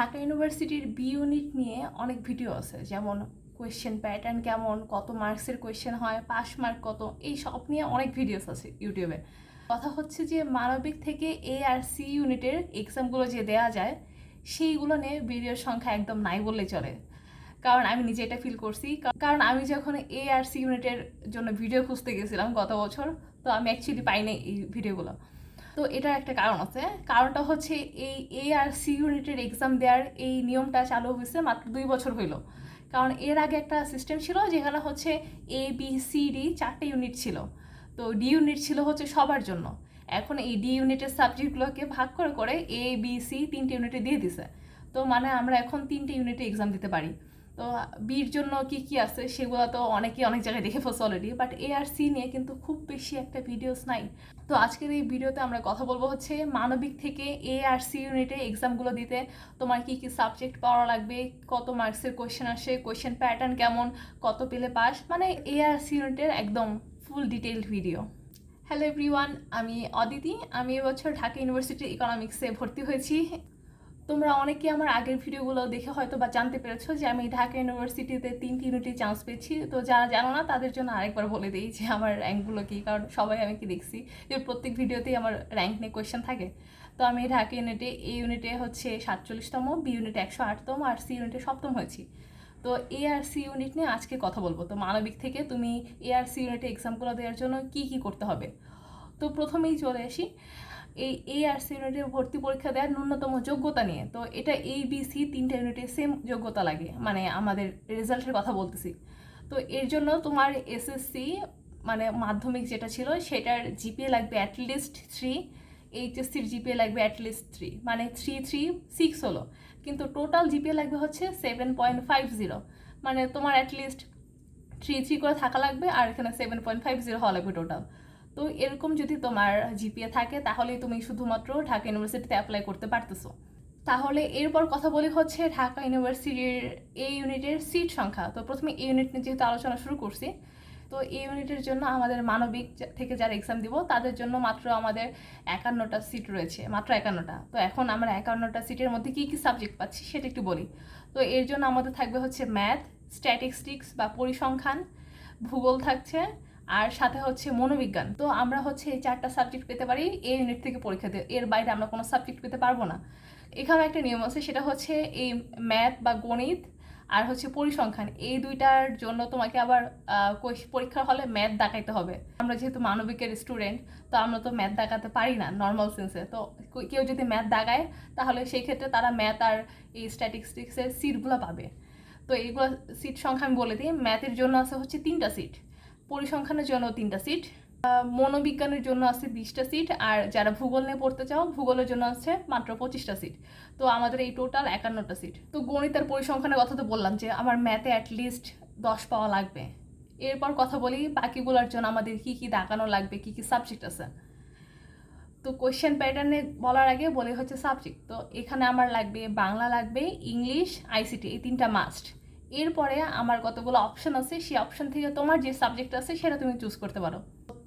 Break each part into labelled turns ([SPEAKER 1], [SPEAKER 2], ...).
[SPEAKER 1] ঢাকা ইউনিভার্সিটির B unit নিয়ে অনেক ভিডিও আছে, যেমন কোয়েশ্চেন প্যাটার্ন কেমন, কত মার্কসের কোয়েশ্চেন হয় পাস মার্ক কত, এই সব নিয়ে অনেক ভিডিওস আছে ইউটিউবে কথা হচ্ছে যে মানবিক থেকে এ আর সি ইউনিটের এক্সামগুলো যে দেওয়া যায়, সেইগুলো নিয়ে ভিডিওর সংখ্যা একদম নাই বললেই চলে। কারণ আমি নিজে এটা ফিল করছি কারণ আমি যখন এ আর সি ইউনিটের জন্য ভিডিও খুঁজতে গেছিলাম গত বছর, তো আমি অ্যাকচুয়ালি পাইনি এই ভিডিওগুলো তো এটার একটা কারণ আছে। কারণটা হচ্ছে এই এ আর সি ইউনিটের এক্সাম দেওয়ার এই নিয়মটা চালু হয়েছে মাত্র দুই বছর হইল। কারণ এর আগে একটা সিস্টেম ছিল যেখানে হচ্ছে এ বি সি ডি চারটে ইউনিট ছিল। তো ডি ইউনিট ছিল হচ্ছে সবার জন্য। এখন এই ডি ইউনিটের সাবজেক্টগুলোকে ভাগ করে করে এ বি সি তিনটে ইউনিটে দিয়ে দিছে। তো মানে আমরা এখন তিনটে ইউনিটে এক্সাম দিতে পারি। তো বির জন্য কি কি আছে সেগুলো তো অনেকেই অনেক জায়গায় দেখে ফেলছে অলরেডি বাট এ আর সি নিয়ে কিন্তু খুব বেশি একটা ভিডিওস নাই। তো আজকের এই ভিডিওতে আমরা কথা বলব হচ্ছে মানবিক থেকে এ আর সি ইউনিটে এক্সামগুলো দিতে, তোমার কি কি সাবজেক্ট পাওয়া লাগবে, কত মার্কসের কোয়েশ্চেন আসে কোয়েশ্চেন প্যাটার্ন কেমন, কত পেলে পাস মানে এ আর সি ইউনিটের একদম full detailed video hello everyone আমি অদিতি, আমি এবছর ঢাকা ইউনিভার্সিটি ইকোনমিক্সে ভর্তি হয়েছি। তোমরা অনেকে আমার আগের ভিডিওগুলো দেখে হয়তো বা জানতে পেরেছ যে আমি ঢাকা ইউনিভার্সিটিতে তিনটি চান্স পেয়েছি। তো যারা জানো না, তাদের জন্য আরেকবার বলে দিই যে আমার র্যাঙ্কগুলো কী, কারণ সবাই আমি কি দেখছি যে প্রত্যেক ভিডিওতেই আমার র্যাঙ্ক নিয়ে কোয়েশ্চেন থাকে। তো আমি ঢাকা ইউনিটে এই ইউনিটে হচ্ছে সাতচল্লিশতম বি ইউনিটে একশো আটতম, আর সি ইউনিটে সপ্তম হয়েছি। তো এ আর সি ইউনিট নিয়ে আজকে কথা বলব। তো মানবিক থেকে তুমি এ আর সি ইউনিটে এক্সামগুলো দেওয়ার জন্য কি কি করতে হবে? তো প্রথমেই চলে আসি। এই এ আর সি ইউনিটের ভর্তি পরীক্ষা দেওয়ার ন্যূনতম যোগ্যতা নিয়ে। তো এটা এ বি সি তিনটা ইউনিটে সেম যোগ্যতা লাগে মানে আমাদের রেজাল্টের কথা বলতেছি। তো এর জন্য তোমার এসএসসি মানে মাধ্যমিক যেটা ছিল, সেটার জিপিএ লাগবে অ্যাটলিস্ট থ্রি এইচএসসির জিপিএ লাগবে অ্যাটলিস্ট থ্রি মানে থ্রি থ্রি সিক্স হলো। কিন্তু টোটাল জিপিএ লাগবে হচ্ছে সেভেন পয়েন্ট ফাইভ জিরো মানে তোমার অ্যাটলিস্ট থ্রি থ্রি করে থাকা লাগবে, আর এখানে সেভেন পয়েন্ট ফাইভ জিরো হওয়া লাগবে টোটাল তো এরকম যদি তোমার জিপিএ থাকে, তাহলেই তুমি শুধুমাত্র ঢাকা ইউনিভার্সিটিতে অ্যাপ্লাই করতে পারতেছো। তাহলে এরপর কথা বলি হচ্ছে ঢাকা ইউনিভার্সিটির এই ইউনিটের সিট সংখ্যা। তো প্রথমে এই ইউনিট নিয়ে যেহেতু আলোচনা শুরু করছি, তো এই ইউনিটের জন্য আমাদের মানবিক থেকে যারা এক্সাম দিব, তাদের জন্য মাত্র আমাদের একান্নটা সিট রয়েছে, মাত্র একান্নটা। তো এখন আমরা একান্নটা সিটের মধ্যে কী কী সাবজেক্ট পাচ্ছি সেটা একটু বলি। তো এর জন্য আমাদের থাকবে হচ্ছে ম্যাথ স্ট্যাটিস্টিক্স বা পরিসংখ্যান, ভূগোল থাকছে আর সাথে হচ্ছে মনোবিজ্ঞান। তো আমরা হচ্ছে এই চারটা সাবজেক্ট পেতে পারি এই ইউনিট থেকে পরীক্ষা দিয়ে। এর বাইরে আমরা কোনো সাবজেক্ট পেতে পারব না। এখানে একটা নিয়ম আছে, সেটা হচ্ছে এই ম্যাথ বা গণিত আর হচ্ছে পরিসংখ্যান। এই দুইটার জন্য তোমাকে আবার পরীক্ষার হলে ম্যাথ দেখাইতে হবে। আমরা যেহেতু মানবিকের স্টুডেন্ট তো আমরা তো ম্যাথ দেখাতে পারি না নর্মাল সেন্সে তো কেউ যদি ম্যাথ দাগায় তাহলে সেই ক্ষেত্রে তারা ম্যাথ আর এই স্ট্যাটিস্টিক্সের সিটগুলো পাবে। তো এইগুলো সিট সংখ্যা আমি বলে দিই। ম্যাথের জন্য আছে হচ্ছে তিনটা সিট পরিসংখ্যানের জন্য তিনটা সিট মনোবিজ্ঞানের জন্য আছে বিশটা সিট আর যারা ভূগোল নিয়ে পড়তে চাও, ভূগোলের জন্য আছে মাত্র পঁচিশটা সিট তো আমাদের এই টোটাল একান্নটা সিট তো গণিত আর পরিসংখ্যানের কথা তো বললাম যে আমার ম্যাথে অ্যাটলিস্ট দশ পাওয়া লাগবে। এরপর কথা বলি বাকিগুলোর জন্য আমাদের কি কি দেখানো লাগবে, কি কি সাবজেক্ট আছে। তো কোয়েশ্চেন প্যাটার্নে বলার আগে বলে হচ্ছে সাবজেক্ট তো এখানে আমার লাগবে বাংলা লাগবে, ইংলিশ আইসিটি এই তিনটা মাস্ট এরপরে আমার কতগুলো অপশন আছে, সেই অপশন থেকে তোমার যে সাবজেক্ট আছে সেটা তুমি চুজ করতে পারো।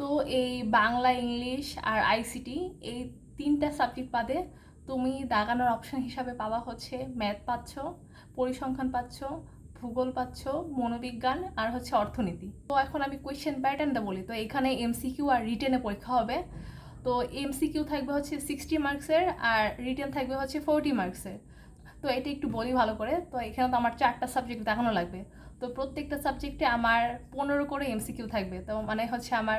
[SPEAKER 1] তো এই বাংলা, ইংলিশ আর আইসিটি এই তিনটা সাবজেক্ট বাদে তুমি দাগানোর অপশন হিসাবে পাওয়া হচ্ছে ম্যাথ পাচ্ছ, পরিসংখ্যান পাচ্ছ, ভূগোল পাচ্ছ, মনোবিজ্ঞান আর হচ্ছে অর্থনীতি। তো এখন আমি কোয়েশ্চেন প্যাটার্নটা বলি। তো এখানে এমসিকিউ আর রিটেনে পরীক্ষা হবে। তো এমসিকিউ থাকবে হচ্ছে সিক্সটি মার্কসের আর রিটেন থাকবে হচ্ছে ফোরটি মার্কসের তো এটা একটু বলি ভালো করে। তো এখানে তো আমার চারটা সাবজেক্ট দেখানো লাগবে। তো প্রত্যেকটা সাবজেক্টে আমার পনেরো করে এমসিকিউ থাকবে। তো মানে হচ্ছে আমার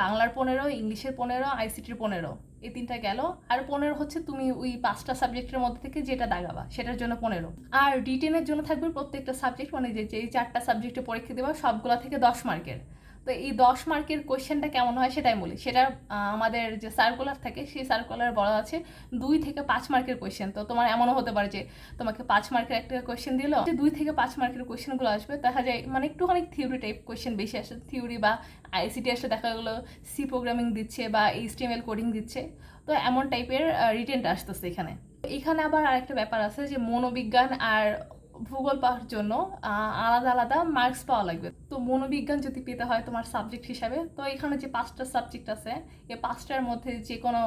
[SPEAKER 1] বাংলার পনেরো, ইংলিশের পনেরো আইসিটির পনেরো। এই তিনটা গেল। আর পনেরো হচ্ছে তুমি ওই পাঁচটা সাবজেক্টের মধ্যে থেকে যেটা দাগাবা, সেটার জন্য পনেরো। আর রিটেনের জন্য থাকবে প্রত্যেকটা সাবজেক্ট মানে যে, যেই চারটা সাবজেক্টে পরীক্ষা দেওয়া সবগুলো থেকে দশ মার্কের তো এই দশ মার্কের কোয়েশ্চেনটা কেমন হয় সেটাই বলি। সেটা আমাদের যে সার্কুলার থাকে, সেই সার্কুলার বলা আছে দুই থেকে পাঁচ মার্কের কোয়েশ্চেন। তো তোমার এমনও হতে পারে যে তোমাকে পাঁচ মার্কের একটা কোয়েশ্চেন দিল, যে দুই থেকে পাঁচ মার্কের কোয়েশ্চেনগুলো আসবে। দেখা যায় মানে একটুখানি থিওরি টাইপ কোয়েশ্চেন বেশি আসে। থিওরি বা আইসিটি আসলে দেখা গেলো সি প্রোগ্রামিং দিচ্ছে বা এইচটিএমএল কোডিং দিচ্ছে। তো এমন টাইপের রিটেনটা আসতেছে এখানে। এখানে আবার আরেকটা ব্যাপার আছে যে মনোবিজ্ঞান আর ভূগোল পাওয়ার জন্য আলাদা আলাদা মার্কস পাওয়া লাগবে। তো মনোবিজ্ঞান যদি পেতে হয় তোমার সাবজেক্ট হিসাবে, তো এখানে যে পাঁচটা সাবজেক্ট আছে এই পাঁচটার মধ্যে যে কোনো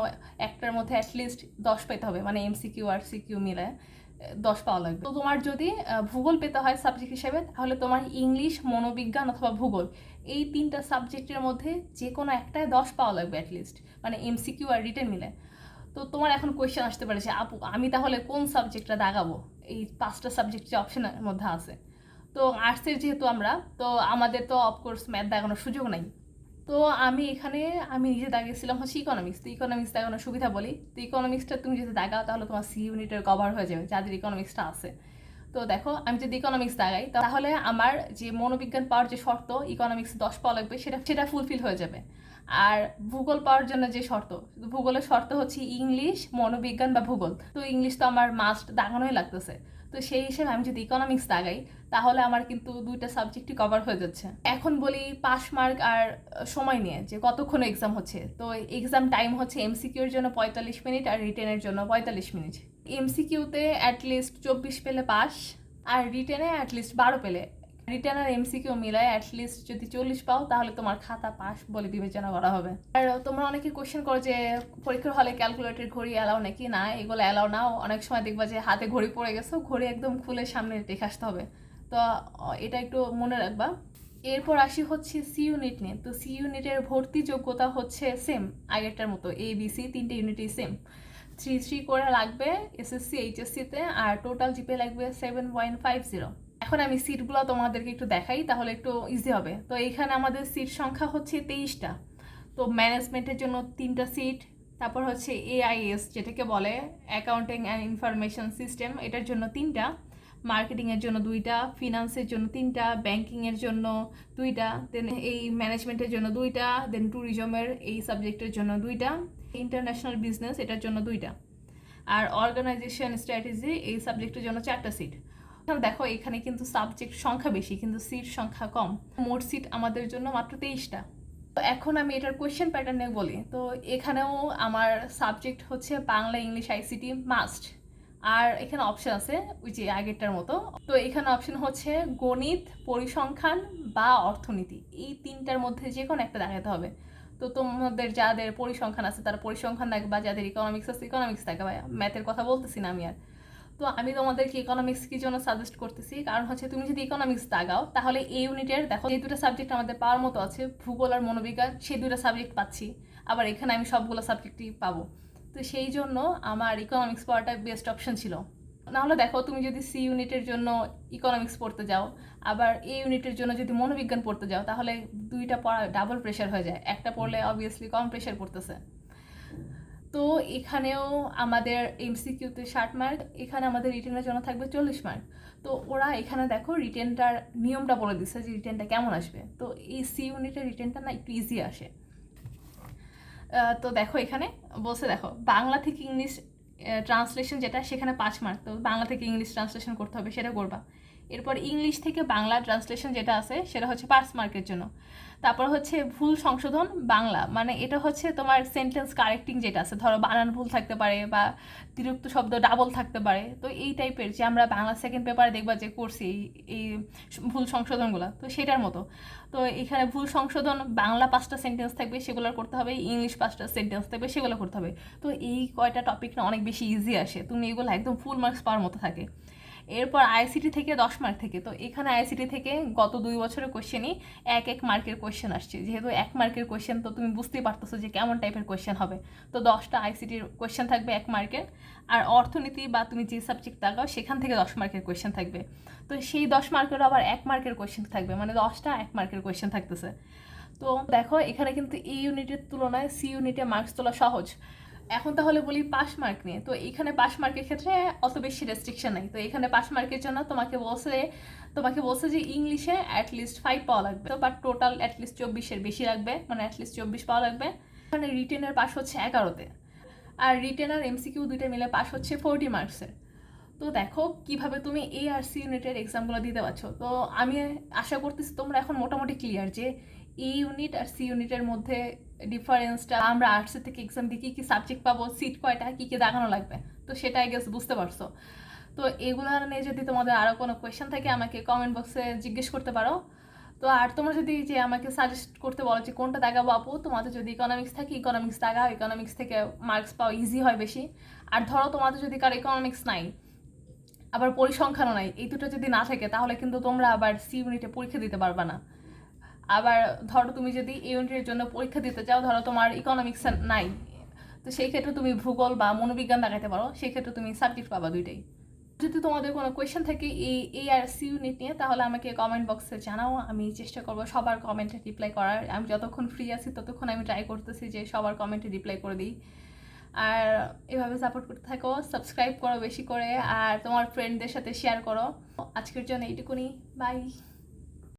[SPEAKER 1] একটার মধ্যে অ্যাটলিস্ট দশ পেতে হবে মানে এমসিকিউ আর সিকিউ মিলে দশ পাওয়া লাগবে। তো তোমার যদি ভূগোল পেতে হয় সাবজেক্ট হিসেবে, তাহলে তোমার ইংলিশ, মনোবিজ্ঞান অথবা ভূগোল, এই তিনটা সাবজেক্টের মধ্যে যে কোনো একটায় দশ পাওয়া লাগবে অ্যাটলিস্ট মানে এমসিকিউ আর রিটেন মিলে। তো তোমার এখন কোয়েশ্চেন আসতে পারে যে, আপু, আমি তাহলে কোন সাবজেক্টটা দাগাবো? এই পাঁচটা সাবজেক্ট যে অপশনের মধ্যে আছে। তো আর্টসের যেহেতু আমরা, তো আমাদের তো অফকোর্স ম্যাথ দেখানোর সুযোগ নাই। তো আমি এখানে, আমি নিজে দাগিয়েছিলাম হচ্ছে ইকোনমিক্স তো ইকোনমিক্স দেখানোর সুবিধা বলি। তো ইকোনমিক্সটা তুমি যদি দাগাও তাহলে তোমার সি ইউনিটের কভার হয়ে যাবে, যাদের ইকোনমিক্সটা আছে। তো দেখো, আমি যদি ইকোনমিক্স দাঁড়াই, তাহলে আমার যে মনোবিজ্ঞান পাওয়ার যে শর্ত ইকোনমিক্স দশ পাওয়া লাগবে, সেটা সেটা ফুলফিল হয়ে যাবে। আর ভূগোল পাওয়ার জন্য যে শর্ত, ভূগোলের শর্ত হচ্ছে ইংলিশ মনোবিজ্ঞান বা ভূগোল। তো ইংলিশ তো আমার মাস্ট দাঁড়ানোই লাগতেছে। তো সেই হিসেবে আমি যদি ইকোনমিক্স দাগাই, তাহলে আমার কিন্তু দুইটা সাবজেক্টই কভার হয়ে যাচ্ছে। এখন বলি পাস মার্ক আর সময় নিয়ে, যে কতক্ষণ এক্সাম হচ্ছে? তো এক্সাম টাইম হচ্ছে এমসিকিউর জন্য পঁয়তাল্লিশ মিনিট আর রিটেনের জন্য পঁয়তাল্লিশ মিনিট। এমসিকিউতে অ্যাটলিস্ট চব্বিশ পেলে পাস আর রিটেনে অ্যাটলিস্ট বারো পেলে রিটার্ন আর এমসিকিউ মিলায় অ্যাটলিস্ট যদি চল্লিশ পাও, তাহলে তোমার খাতা পাস বলে বিবেচনা করা হবে। আর তোমরা অনেকে কোশ্চেন করো যে, পরীক্ষার হলে ক্যালকুলেটর ঘড়ি অ্যালাও নাকি? না, এগুলো অ্যালাও নাও। অনেক সময় দেখবা যে, হাতে ঘড়ি পড়ে গেছো, ঘড়ি একদম খুলে সামনে রেখে আসতে হবে। তো এটা একটু মনে রাখবা। এরপর আসি হচ্ছে সি ইউনিট নিয়ে। তো সি ইউনিটের ভর্তি যোগ্যতা হচ্ছে সেম আগেরটার মতো এ বি সি তিনটে ইউনিটই সেম থ্রি থ্রি করে লাগবে এসএসসি এইচএসসিতে আর টোটাল জিপে লাগবে সেভেন পয়েন্ট ফাইভ জিরো এখন আমি সিটগুলো তোমাদেরকে একটু দেখাই, তাহলে একটু ইজি হবে। তো এখানে আমাদের সিট সংখ্যা হচ্ছে তেইশটা। তো ম্যানেজমেন্টের জন্য তিনটা সিট তারপর হচ্ছে এআইএস যেটাকে বলে অ্যাকাউন্টিং অ্যান্ড ইনফরমেশন সিস্টেম এটার জন্য তিনটা। মার্কেটিংয়ের জন্য দুইটা ফিনান্সের জন্য তিনটা ব্যাংকিংয়ের জন্য দুইটা দেন এই ম্যানেজমেন্টের জন্য দুইটা দেন ট্যুরিজমের এই সাবজেক্টের জন্য দুইটা ইন্টারন্যাশনাল বিজনেস এটার জন্য দুইটা। আর অর্গানাইজেশন স্ট্র্যাটেজি এই সাবজেক্টের জন্য চারটা সিট দেখো, এখানে কিন্তু সাবজেক্ট সংখ্যা বেশি, কিন্তু সিট সংখ্যা কম। মোট সিট আমাদের জন্য মাত্র তেইশটা। তো এখন আমি এটার কোয়েশ্চেন প্যাটার্নে বলি। তো এখানেও আমার সাবজেক্ট হচ্ছে বাংলা, ইংলিশ আইসিটি মাস্ট আর এখানে অপশন আছে, ওই যে আগেরটার মতো। তো এখানে অপশন হচ্ছে গণিত, পরিসংখ্যান বা অর্থনীতি। এই তিনটার মধ্যে যে কোনো একটা দেখাতে হবে। তো তোমাদের যাদের পরিসংখ্যান আছে, তারা পরিসংখ্যান দেখবা, যাদের ইকোনমিক্স আছে ইকোনমিক্স দেখবা। ম্যাথের কথা বলতেছি না আমি আর। তো আমি তোমাদেরকে ইকোনমিক্স কি জন্য সাজেস্ট করতেছি? কারণ হচ্ছে তুমি যদি ইকোনমিক্স দাগাও, তাহলে এই ইউনিটের দেখো এই দুটো সাবজেক্ট আমাদের পাওয়ার মতো আছে, ভূগোল আর মনোবিজ্ঞান সেই দুটো সাবজেক্ট পাচ্ছি। আবার এখানে আমি সবগুলো সাবজেক্টই পাবো। তো সেই জন্য আমার ইকোনমিক্স পড়াটা বেস্ট অপশন ছিল। নাহলে দেখো, তুমি যদি সি ইউনিটের জন্য ইকোনমিক্স পড়তে যাও, আবার এ ইউনিটের জন্য যদি মনোবিজ্ঞান পড়তে যাও, তাহলে দুইটা পড়া ডাবল প্রেশার হয়ে যায়। একটা পড়লে অবভিয়াসলি কম প্রেশার পড়তেছে। তো এখানেও আমাদের এমসিকিউতে ষাট মার্ক এখানে আমাদের রিটেনের জন্য থাকবে চল্লিশ মার্ক তো ওরা এখানে দেখো রিটেনটার নিয়মটা বলে দিচ্ছে যে রিটেনটা কেমন আসবে। তো এই সি ইউনিটের রিটেনটা না একটু ইজি আসে। তো দেখো এখানে বলছে দেখো, বাংলা থেকে ইংলিশ ট্রান্সলেশন যেটা সেখানে পাঁচ মার্ক তো বাংলা থেকে ইংলিশ ট্রান্সলেশন করতে হবে, সেটা করবা। এরপর ইংলিশ থেকে বাংলা ট্রান্সলেশন যেটা আছে, সেটা হচ্ছে পাঁচ মার্কের জন্য। তারপর হচ্ছে ভুল সংশোধন, বাংলা। মানে এটা হচ্ছে তোমার সেন্টেন্স কারেক্টিং যেটা আছে। ধরো বানান ভুল থাকতে পারে বা তিরুক্ত শব্দ ডাবল থাকতে পারে। তো এই টাইপের যে আমরা বাংলা সেকেন্ড পেপারে দেখবা যে করছি এই- এই ভুল সংশোধনগুলো, তো সেটার মতো। তো এখানে ভুল সংশোধন, বাংলা পাঁচটা সেন্টেন্স থাকবে সেগুলো করতে হবে। ইংলিশ পাঁচটা সেন্টেন্স থাকবে, সেগুলো করতে হবে। তো এই কয়টা টপিক না অনেক বেশি ইজি আসে। তুমি এগুলো একদম ফুল মার্কস পাওয়ার মতো থাকে। এরপর আইসিটি থেকে দশ মার্ক থেকে। তো এখানে আইসিটি থেকে গত দুই বছরের কোশ্চেনই এক এক মার্কের কোশ্চেন আসছে। যেহেতু এক মার্কের কোশ্চেন তো তুমি বুঝতেই পারতেছো যে কেমন টাইপের কোশ্চেন হবে। তো দশটা আইসিটির কোশ্চেন থাকবে এক মার্কের আর অর্থনীতি বা তুমি যে সাবজেক্ট লাগাও সেখান থেকে দশ মার্কের কোশ্চেন থাকবে। তো সেই দশ মার্কেরও আবার এক মার্কের কোশ্চেন থাকবে। মানে দশটা এক মার্কের কোশ্চেন থাকতেছে। তো দেখো, এখানে কিন্তু এই ইউনিটের তুলনায় সি ইউনিটে মার্কস তোলা সহজ। এখন তাহলে বলি পাস মার্ক নিয়ে। তো এখানে পাস মার্কের ক্ষেত্রে অত বেশি রেস্ট্রিকশন নাই। তো এখানে পাস মার্কের জন্য তোমাকে বলছে তোমাকে বলছে যে ইংলিশে অ্যাটলিস্ট ফাইভ পাওয়া লাগবে। তো বাট টোটাল অ্যাটলিস্ট চব্বিশের বেশি লাগবে। মানে অ্যাটলিস্ট চব্বিশ পাওয়া লাগবে। এখানে রিটেনের পাস হচ্ছে এগারোতে আর রিটেন আর এমসিকিউ দুইটা মিলে পাস হচ্ছে ফোরটি মার্কসের তো দেখো কীভাবে তুমি এ আর সি ইউনিটের এক্সামগুলো দিতে পারছ। তো আমি আশা করতেছি তোমরা এখন মোটামুটি ক্লিয়ার যে এ ইউনিট আর সি ইউনিটের মধ্যে ডিফারেন্সটা আমরা আর্টসের থেকে এক্সাম দিয়ে কী কী সাবজেক্ট পাবো সিট কয়টা, কী কী দেখানো লাগবে? তো সেটা আই গেস বুঝতে পারছ। তো এগুলো নিয়ে যদি তোমাদের আরও কোনো কোয়েশ্চেন থাকে, আমাকে কমেন্ট বক্সে জিজ্ঞেস করতে পারো। তো আর তোমরা যদি যে আমাকে সাজেস্ট করতে বলো যে কোনটা দেখাবো আপু, তোমাদের যদি ইকোনমিক্স থাকে ইকোনমিক্স দেখাও ইকোনমিক্স থেকে মার্কস পাও ইজি হয় বেশি। আর ধরো তোমাদের যদি কারও ইকোনমিক্স নাই, আবার পরিসংখ্যানও নাই, এই দুটো যদি না থাকে, তাহলে কিন্তু তোমরা আবার সি ইউনিটে পরীক্ষা দিতে পারবে না। আবার ধরো তুমি যদি ইউনিটের জন্য পরীক্ষা দিতে চাও, ধরো তোমার ইকোনমিক্স নাই, তো সেই ক্ষেত্রে তুমি ভূগোল বা মনোবিজ্ঞান দেখাতে পারো, সেই ক্ষেত্রে তুমি সাবজেক্ট পাবা দুইটাই। যদি তোমাদের কোনো কোয়েশ্চেন থাকে এই এই আর সি ইউনিট নিয়ে, তাহলে আমাকে কমেন্ট বক্সে জানাও, আমি চেষ্টা করব সবার কমেন্টে রিপ্লাই করার। আমি যতক্ষণ ফ্রি আছি, ততক্ষণ আমি ট্রাই করতেছি যে সবার কমেন্টে রিপ্লাই করে দিই। আর এভাবে সাপোর্ট করতে থাকো সাবস্ক্রাইব করো বেশি করে, আর তোমার ফ্রেন্ডদের সাথে শেয়ার করো। আজকের জন্য এইটুকুনি বাই